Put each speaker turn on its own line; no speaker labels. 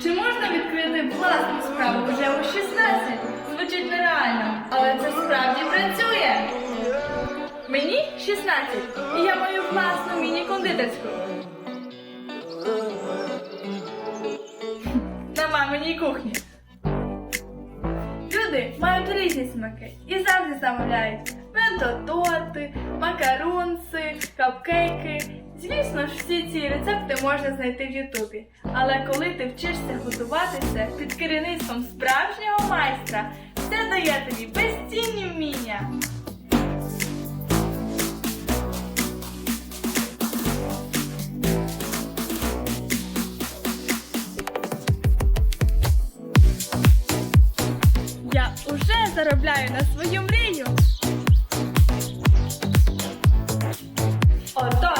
Чи можна відкрити власну справу вже у 16? Звучить нереально, але це справді працює. Мені 16, і я маю власну міні-кондитерську. На маминій кухні. Люди мають різні смаки і завжди замовляють торти, макарунси, капкейки ці рецепти можна знайти в Ютубі. Але коли ти вчишся готуватися під керівництвом справжнього майстра, це дає тобі безцінні вміння. Я уже заробляю на свою мрію. Ото